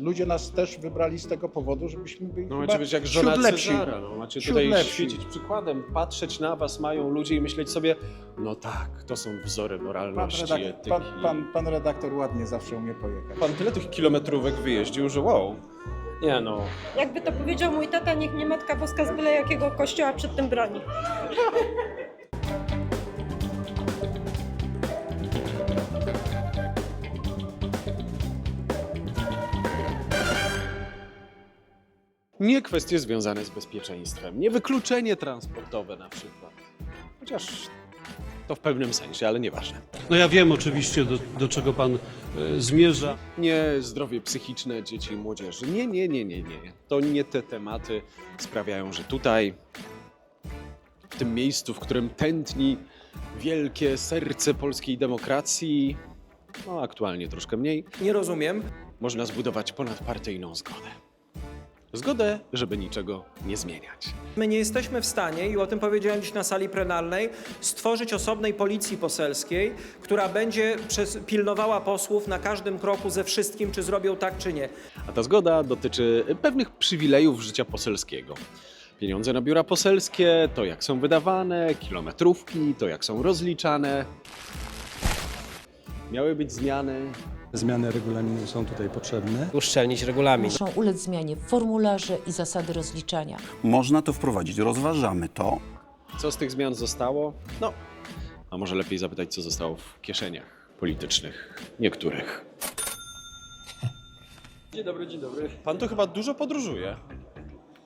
Ludzie nas też wybrali z tego powodu, żebyśmy byli No chyba macie być jak wśród żona lepszych. Cezara, no macie Wśród tutaj lepszych. świecić przykładem, patrzeć na was mają ludzie i myśleć sobie, no tak, to są wzory Pan, moralności, redak- etyki. pan, pan, pan redaktor ładnie zawsze umie pojechać. Pan tyle tych kilometrówek wyjeździł, że wow. Nie no, Jakby to powiedział mój tata, niech mnie Matka Boska z byle jakiego kościoła przed tym broni. nie kwestie związane z bezpieczeństwem, nie wykluczenie transportowe na przykład. Chociaż to w pewnym sensie, ale nieważne. No ja wiem oczywiście, do, do czego pan e, zmierza. Nie zdrowie psychiczne dzieci i młodzieży. Nie, nie, nie, nie, nie. To nie te tematy sprawiają, że tutaj, w tym miejscu, w którym tętni wielkie serce polskiej demokracji, no aktualnie troszkę mniej, Nie rozumiem. można zbudować ponadpartyjną zgodę. Zgodę, żeby niczego nie zmieniać. My nie jesteśmy w stanie, i o tym powiedziałem dziś na sali plenarnej, stworzyć osobnej policji poselskiej, która będzie przez, pilnowała posłów na każdym kroku ze wszystkim, czy zrobią tak, czy nie. A ta zgoda dotyczy pewnych przywilejów życia poselskiego. Pieniądze na biura poselskie, to jak są wydawane, kilometrówki, to jak są rozliczane. Miały być zmiany. Zmiany regulaminu są tutaj potrzebne. uszczelnić regulamin. Muszą ulec zmianie formularze i zasady rozliczania. Można to wprowadzić, rozważamy to. Co z tych zmian zostało? No, a może lepiej zapytać, co zostało w kieszeniach politycznych niektórych. Dzień dobry, dzień dobry. Pan to chyba dużo podróżuje.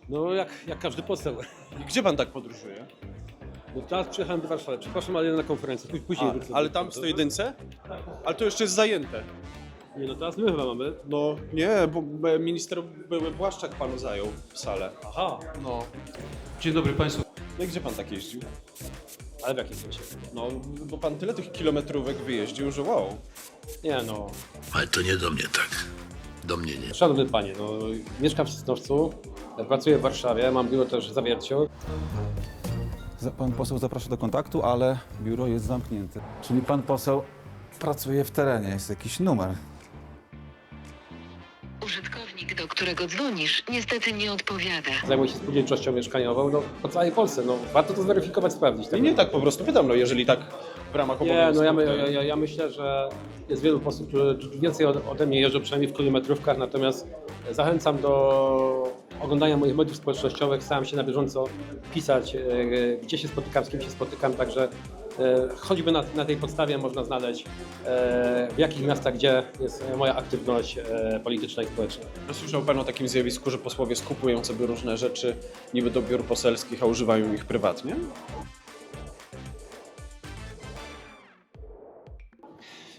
No jak, jak każdy poseł. Gdzie pan tak podróżuje? No teraz przyjechałem do Warszawy. Przepraszam, ale na konferencję. Później, wrócę. ale tam w tej jedynce? Ale to jeszcze jest zajęte. Nie no, teraz my chyba mamy. No nie, bo minister były Błaszczak panu zajął w salę. Aha, No. Dzień dobry państwu. No i gdzie pan tak jeździł? ale w jakim sensie? No, bo pan tyle tych kilometrówek wyjeździł, że wow. Nie no, Ale to nie do mnie tak. Do mnie nie. szanowny panie, no mieszkam w Sosnowcu, pracuję w Warszawie, mam biuro też w Zawierciu. Za- Pan poseł zaprasza do kontaktu, ale biuro jest zamknięte. Czyli pan poseł pracuje w terenie, jest jakiś numer. Użytkownik, do którego dzwonisz, niestety nie odpowiada. Zajmuję się spółdzielczością mieszkaniową, no po całej Polsce. No warto to zweryfikować, sprawdzić. I nie tak po prostu pytam, no jeżeli tak w ramach Nie, obowiązków. no ja, my- to- ja, ja, ja myślę, że jest wielu posłów, którzy więcej ode, ode mnie jeżdżą, przynajmniej w kilometrówkach, natomiast zachęcam do oglądania moich mediów społecznościowych, staram się na bieżąco pisać, e, gdzie się spotykam, z kim się spotykam, także e, choćby na, na tej podstawie można znaleźć, e, w jakich miastach, gdzie jest moja aktywność e, polityczna i społeczna. Słyszał pan o takim zjawisku, że posłowie skupują sobie różne rzeczy niby do biur poselskich, a używają ich prywatnie?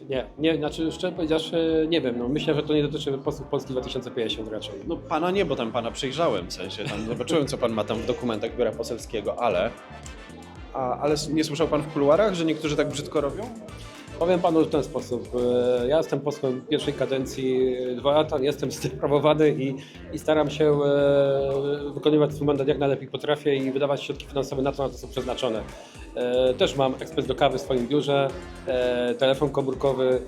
Nie, nie, znaczy szczerze powiedziawszy, nie wiem, no myślę, że to nie dotyczy posłów Polski 2050 raczej. No pana nie, bo tam pana przejrzałem, w sensie tam zobaczyłem, co pan ma tam w dokumentach biura poselskiego, ale... A, ale nie słyszał pan w kuluarach, że niektórzy tak brzydko robią? Powiem panu w ten sposób. E, Ja jestem posłem pierwszej kadencji e, dwa lata, jestem zdeprawowany i, i staram się e, wykonywać swój mandat jak najlepiej potrafię i wydawać środki finansowe na to, na to są przeznaczone. Też mam ekspres do kawy w swoim biurze, telefon komórkowy,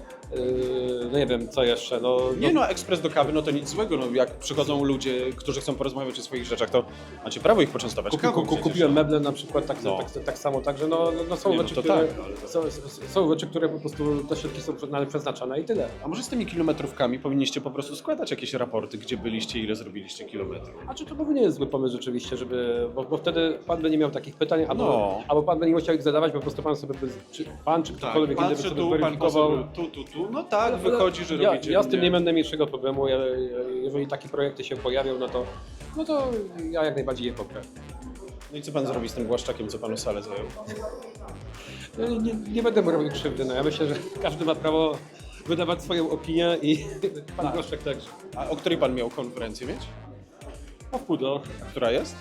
no nie wiem co jeszcze. No, Nie no, ekspres do kawy, no to nic złego, no jak przychodzą ludzie, którzy chcą porozmawiać o swoich rzeczach, to macie prawo ich poczęstować Ku- ku- kawą ku- przecież. Kupiłem meble na przykład tak, No. tak, tak samo, także no, no, no są, Nie, no rzeczy, to które, tak, ale to- są, są rzeczy, które po prostu te środki są prze- przeznaczone i tyle. A może z tymi kilometrówkami powinniście po prostu składać jakieś raporty, gdzie byliście, ile zrobiliście kilometrów? A czy to by nie jest zły pomysł rzeczywiście, żeby, bo, bo wtedy pan by nie miał takich pytań, albo, No. albo pan by nie musiał ich zadawać, bo po prostu pan sobie by, czy pan czy ktokolwiek inny by sobie tu, pan weryfikował. poseł, tu, tu, tu, no tak, wychodzi, że ja, robicie... ja z tym nie będę większego problemu, ja, jeżeli takie projekty się pojawią, no to, no to ja jak najbardziej je poprę. No i co pan zrobi z tym Błaszczakiem, co panu salę zajął? No, nie, nie będę mu robił krzywdy, no ja myślę, że każdy ma prawo wydawać swoją opinię i pan Groszek także. A o której pan miał konferencję mieć? O w pół do. Która jest?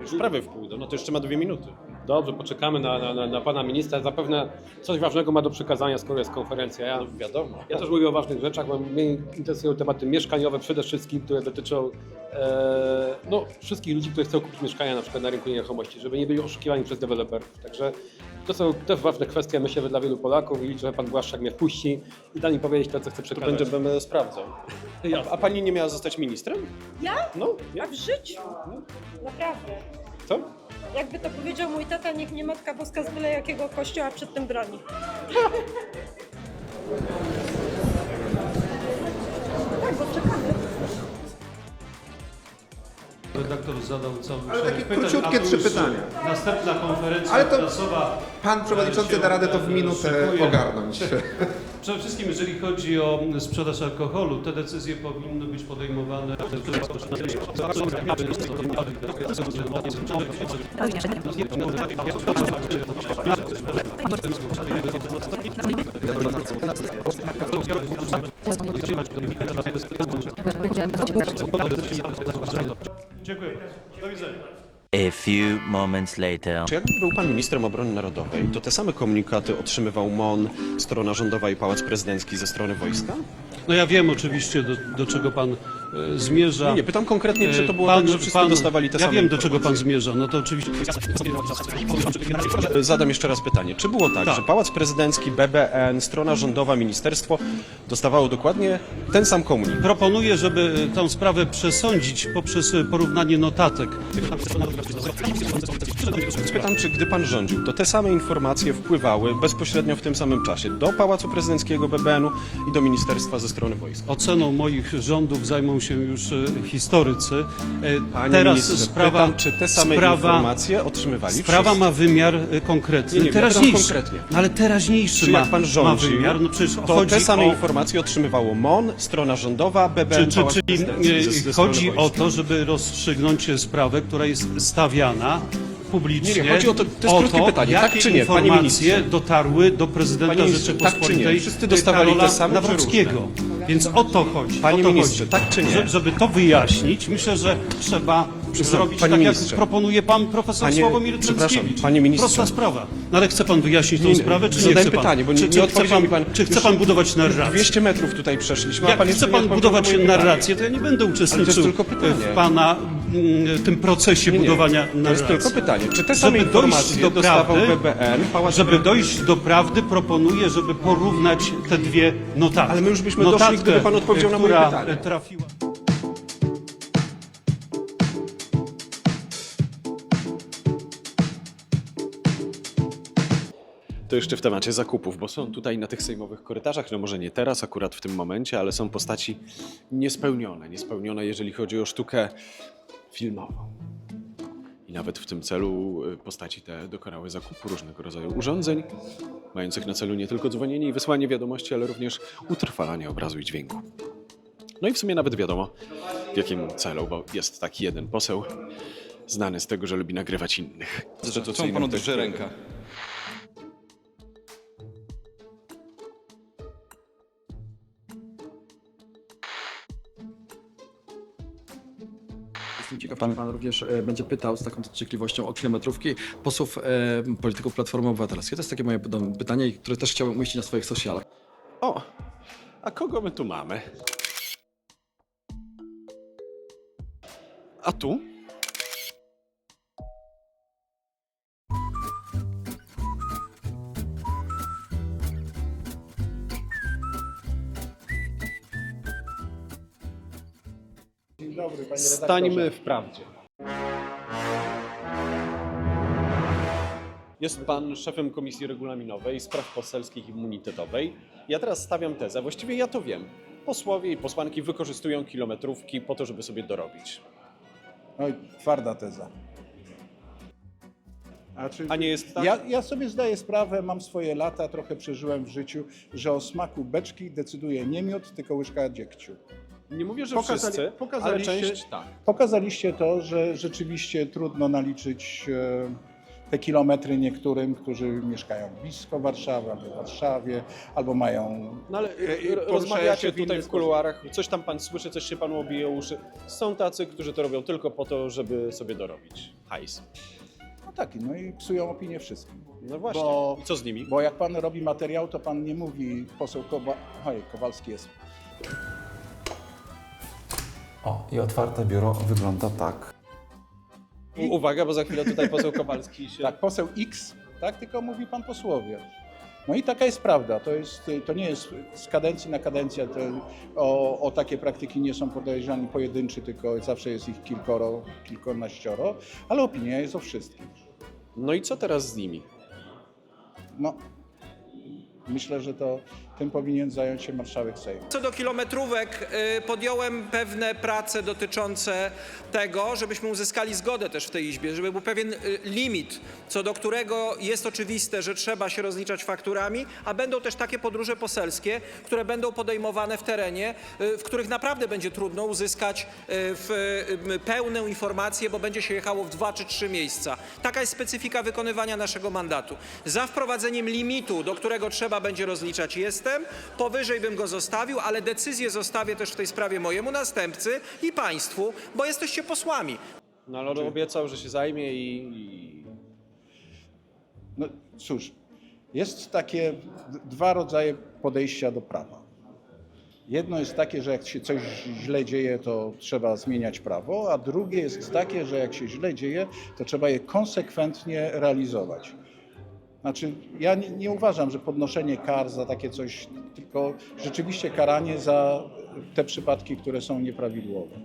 Już prawie w pół, do, no to jeszcze ma dwie minuty. Dobrze, poczekamy na, na, na, na pana ministra. Zapewne coś ważnego ma do przekazania, skoro jest konferencja. Ja, Wiadomo. ja też mówię o ważnych rzeczach, bo mnie interesują tematy mieszkaniowe przede wszystkim, które dotyczą e, no, wszystkich ludzi, którzy chcą kupić mieszkania na przykład na rynku nieruchomości, żeby nie byli oszukiwani przez deweloperów. Także to są też ważne kwestie, myślę, że dla wielu Polaków i liczę, że pan Błaszczak mnie wpuści i da mi powiedzieć to, co chce To przekazać. będzie, będę sprawdzał. A, a pani nie miała zostać ministrem? Ja? No, A w życiu? Naprawdę. co? Jakby to powiedział mój tata, niech mnie Matka Boska z byle jakiego kościoła przed tym broni. tak, bo czekamy. Redaktor zadał cały Ale szereg takie pytań, króciutkie a tu trzy już pytania. Następna konferencja Ale to prasowa. Pan przewodniczący da radę to w minutę szykuje. ogarnąć. Przede wszystkim, jeżeli chodzi o sprzedaż alkoholu, te decyzje powinny być podejmowane. Dziękuję. Do widzenia. A few moments later. Czy jakby był pan ministrem obrony narodowej, to te same komunikaty otrzymywał MON, strona rządowa i Pałac Prezydencki ze strony wojska? No ja wiem oczywiście, do, do czego pan zmierza. Nie, nie, pytam konkretnie, czy to było Pan- tak, że wszyscy pan- dostawali te ja same wiem, do czego pan zmierza. No to oczywiście. Zadam jeszcze raz pytanie. Czy było tak, Tak. że Pałac Prezydencki, BBN, strona rządowa, ministerstwo dostawało dokładnie ten sam komunikat? Proponuję, żeby tę sprawę przesądzić poprzez porównanie notatek. Pytam, czy gdy pan rządził, to te same informacje wpływały bezpośrednio w tym samym czasie do Pałacu Prezydenckiego, BBN-u i do ministerstwa ze strony wojska? Oceną moich rządów zajmą się już e, historycy. E, Panie Teraz ministrze, sprawa, pytam, czy te same sprawa, informacje otrzymywali sprawa wszyscy? ma wymiar e, konkretny. Nie, nie, teraźniejszy. konkretnie. No ale teraźniejszy Czy ma, jak pan ma rządził, wymiar. No przecież to te same o, informacje otrzymywało MON, strona rządowa, BBN, Czy, czy, czyli e, chodzi o to, żeby rozstrzygnąć sprawę, która jest stawiana publicznie. Nie, nie, chodzi o to- to jest krótkie pytanie, tak czy nie, panie ministrze? dotarły do prezydenta tak? Rzeczypospolitej Wszyscy dostawali Karola te same, Nawrockiego. Więc o to chodzi. Panie o to ministrze, chodzi. tak czy nie? Że- Żeby to wyjaśnić, myślę, że trzeba zrobić panie tak, ministrze. jak proponuje pan profesor Panie- Sławomir przepraszam, Cęckiewicz. panie ministrze. Prosta sprawa. No ale chce pan wyjaśnić tą Nie, sprawę, czy nie chce pan? pytanie, bo nie- czy, nie czy chce odpowiedział pan, mi pan. Czy chce Już- pan budować narrację? 200 metrów tutaj przeszliśmy, a Jak pan chce nie pan odpowiedział budować na moje pytanie. narrację, to ja nie będę uczestniczył tylko pytanie. w pana mm, tym procesie Nie, nie, budowania To narracji. jest tylko pytanie. Czy te same Żeby dojść informacje do dostawał prawdy, BBN, Pałac Żeby dojść do prawdy, proponuję, żeby porównać te dwie notatki. Ale my już byśmy doszli, gdyby pan odpowiedział na moje która pytanie. trafiła. To jeszcze w temacie zakupów, bo są tutaj na tych sejmowych korytarzach, no może nie teraz, akurat w tym momencie, ale są postaci niespełnione. Niespełnione, jeżeli chodzi o sztukę filmową. I nawet w tym celu y, postaci te dokonały zakupu różnego rodzaju urządzeń, mających na celu nie tylko dzwonienie i wysłanie wiadomości, ale również utrwalanie obrazu i dźwięku. No i w sumie nawet wiadomo, w jakim celu, bo jest taki jeden poseł, znany z tego, że lubi nagrywać innych. Czemu panu drży ręka? Pan, pan również e, będzie pytał z taką dociekliwością o kilometrówki posłów, e, polityków Platformy Obywatelskiej. To jest takie moje py- pytanie, które też chciałbym umieścić na swoich socialach. O, a kogo my tu mamy? A tu? Dobry, panie redaktorze. Stańmy w prawdzie. Jest pan szefem Komisji Regulaminowej, Spraw Poselskich i Immunitetowej. Ja teraz stawiam tezę, właściwie ja to wiem. Posłowie i posłanki wykorzystują kilometrówki po to, żeby sobie dorobić. Oj, twarda teza. A, czy... A nie jest tak? ja, ja sobie zdaję sprawę, mam swoje lata, trochę przeżyłem w życiu, że o smaku beczki decyduje nie miód, tylko łyżka dziegciu. Nie mówię, że Pokazali- wszyscy, ale pokazaliście- część tak. Pokazaliście to, że rzeczywiście trudno naliczyć e, te kilometry niektórym, którzy mieszkają blisko Warszawy, albo w Warszawie, albo mają... No ale E, e, rozmawiacie się w tutaj inny w kuluarach, coś tam pan słyszy, coś się panu obije uszy. Są tacy, którzy to robią tylko po to, żeby sobie dorobić hajs. No tak, no i psują opinię wszystkim. No właśnie. Bo, I co z nimi? bo jak pan robi materiał, to pan nie mówi poseł Kowa... Oj, Kowalski jest O, i otwarte biuro wygląda tak. Uwaga, bo za chwilę tutaj poseł Kowalski się... Tak, poseł X, tak, tylko mówi pan posłowie. No i taka jest prawda. To, jest, to nie jest z kadencji na kadencję. To, o, o takie praktyki nie są podejrzani pojedynczy, tylko zawsze jest ich kilkoro, kilkanaścioro, ale opinia jest o wszystkim. No i co teraz z nimi? No, myślę, że to tym powinien zająć się marszałek Sejmu. Co do kilometrówek, y, podjąłem pewne prace dotyczące tego, żebyśmy uzyskali zgodę też w tej Izbie, żeby był pewien y, limit, co do którego jest oczywiste, że trzeba się rozliczać fakturami, a będą też takie podróże poselskie, które będą podejmowane w terenie, y, w których naprawdę będzie trudno uzyskać pełną informację, bo będzie się jechało w dwa czy trzy miejsca. Taka jest specyfika wykonywania naszego mandatu. Za wprowadzeniem limitu, do którego trzeba będzie rozliczać jestem, powyżej bym go zostawił, ale decyzję zostawię też w tej sprawie mojemu następcy i państwu, bo jesteście posłami. No ale on obiecał, że się zajmie i... i... No cóż, jest takie d- dwa rodzaje podejścia do prawa. Jedno jest takie, że jak się coś źle dzieje, to trzeba zmieniać prawo, a drugie jest takie, że jak się źle dzieje, to trzeba je konsekwentnie realizować. Znaczy, ja nie, nie uważam, że podnoszenie kar za takie coś, tylko rzeczywiście karanie za te przypadki, które są nieprawidłowe.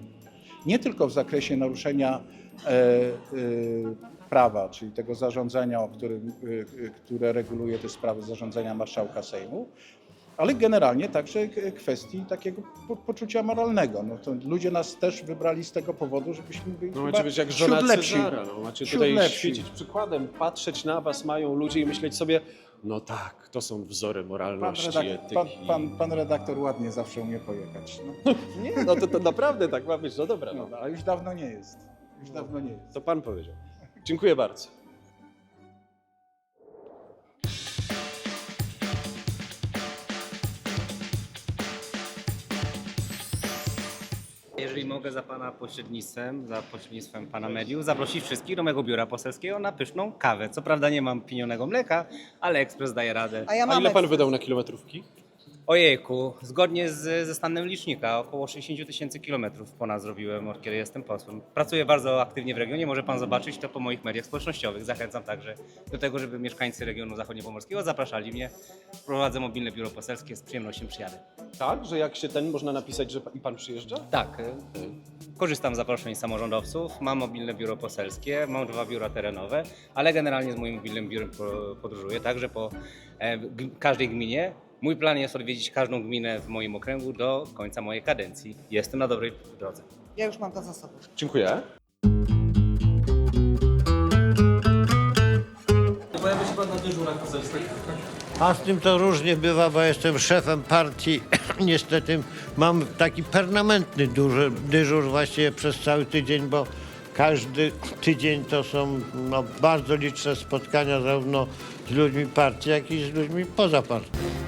Nie tylko w zakresie naruszenia e, e, prawa, czyli tego zarządzenia, o którym, e, e, które reguluje te sprawy zarządzania marszałka Sejmu, ale generalnie także kwestii takiego po, poczucia moralnego. No to ludzie nas też wybrali z tego powodu, żebyśmy byli No macie być jak żona lepszych. Cezara. No, macie tutaj lepszych. świecić przykładem, patrzeć na was mają ludzie i myśleć sobie, no tak, to są wzory Pan, moralności, redak- etyki. pan, pan, pan redaktor ładnie zawsze umie pojechać. No, Nie, no to, to naprawdę tak ma być, no dobra. no, No, a już dawno nie jest. Już dawno nie jest. to pan powiedział. Dziękuję bardzo. Jeżeli mogę za Pana pośrednictwem, za pośrednictwem Pana mediów, zaprosić wszystkich do mego biura poselskiego na pyszną kawę. Co prawda nie mam pinionego mleka, ale ekspres daje radę. A ja A mam ile pan wydał na kilometrówki? Ojejku, zgodnie z, ze stanem licznika, około 60 tysięcy kilometrów ponad zrobiłem, od kiedy jestem posłem. Pracuję bardzo aktywnie w regionie, może Pan zobaczyć to po moich mediach społecznościowych. Zachęcam także do tego, żeby mieszkańcy regionu zachodniopomorskiego zapraszali mnie. Prowadzę mobilne biuro poselskie, z przyjemnością przyjadę. Tak, że jak się ten, można napisać, że i pan przyjeżdża? Tak, y, korzystam z zaproszeń samorządowców, mam mobilne biuro poselskie, mam dwa biura terenowe, ale generalnie z moim mobilnym biurem po- podróżuję także po e, każdej gminie. Mój plan jest odwiedzić każdą gminę w moim okręgu do końca mojej kadencji. Jestem na dobrej drodze. Ja już mam to za sobą. Dziękuję. Pojawia się pan na dyżurach poselskich. A z tym to różnie bywa, bo jestem szefem partii. Niestety mam taki permanentny dyżur, dyżur właściwie przez cały tydzień, bo każdy tydzień to są no, bardzo liczne spotkania zarówno z ludźmi partii, jak i z ludźmi poza partią.